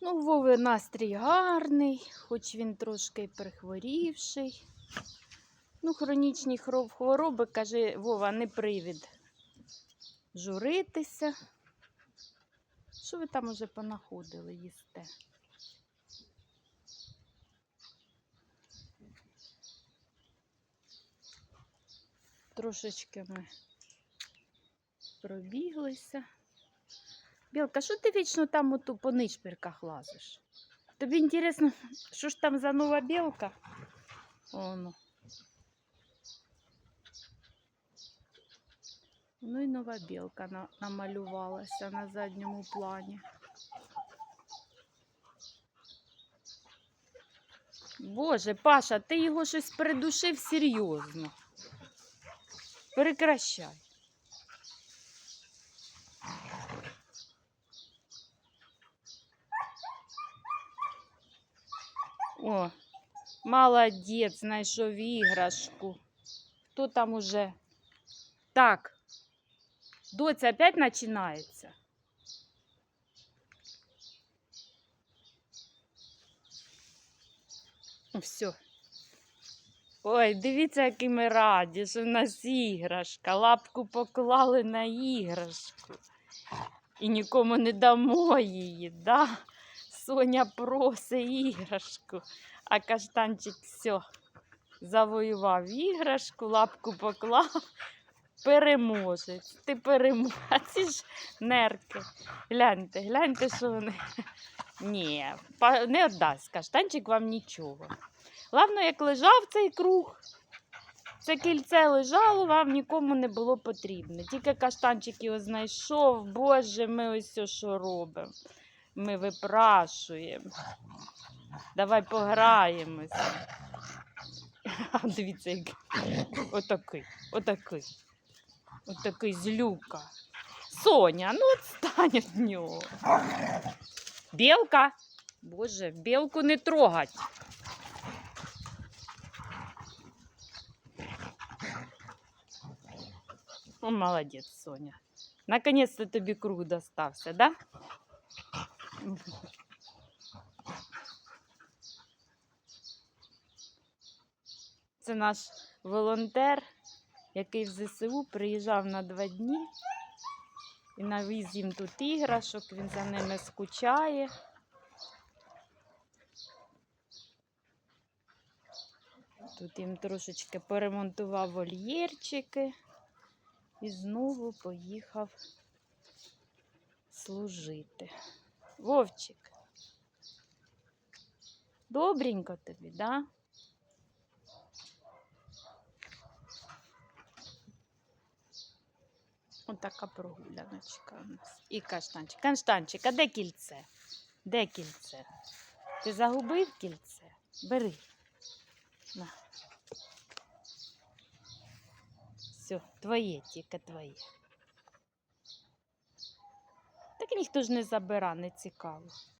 Ну, Вови настрій гарний, хоч він трошки прихворівший. Ну, хронічні хвороби, каже Вова, не привід журитися. Що ви там уже понаходили їсте? Трошечки ми пробіглися. Білка, що ти вічно там оту по нишпірках лазиш? Тобі інтересно, що ж там за нова білка? Оно. Ну і нова білка на- намалювалася на задньому плані. Боже, Паша, ти його щось придушив серйозно. Прекращай. О, молодець, знайшов іграшку. Хто там уже? Так. Доця опять починається. Все. Ой, дивіться, які ми раді, що в нас іграшка. Лапку поклали на іграшку. І нікому не дамо її, да? Соня просить іграшку, а каштанчик все, завоював іграшку, лапку поклав. Переможець. Ти переможець. Нерки. Гляньте, гляньте, що вони. Ні, не віддасть каштанчик вам нічого. Головне, як лежав цей круг, це кільце лежало, вам нікому не було потрібно. Тільки каштанчик його знайшов. Боже, ми ось що робимо. Ми випрашуємо. Давай пограємося. А, Дивіться, як отакий, отакий. Отакий злюка. Соня, ну отстань від нього. Білка. Боже, білку не трогать. О, молодець, Соня. Наконець-то тобі круг достався, да? Це наш волонтер, який в ЗСУ приїжджав на два дні і навіз їм тут іграшок, він за ними скучає. Тут їм трошечки поремонтував вольєрчики і знову поїхав служити. Вовчик. Добренько тобі, да? Отака прогуляночка у нас. І каштанчик. Каштанчик, а де кільце? Де кільце? Ти загубив кільце? Бери. На. Все, твоє, тільки твоє. Так ніхто ж не забира, не цікаво.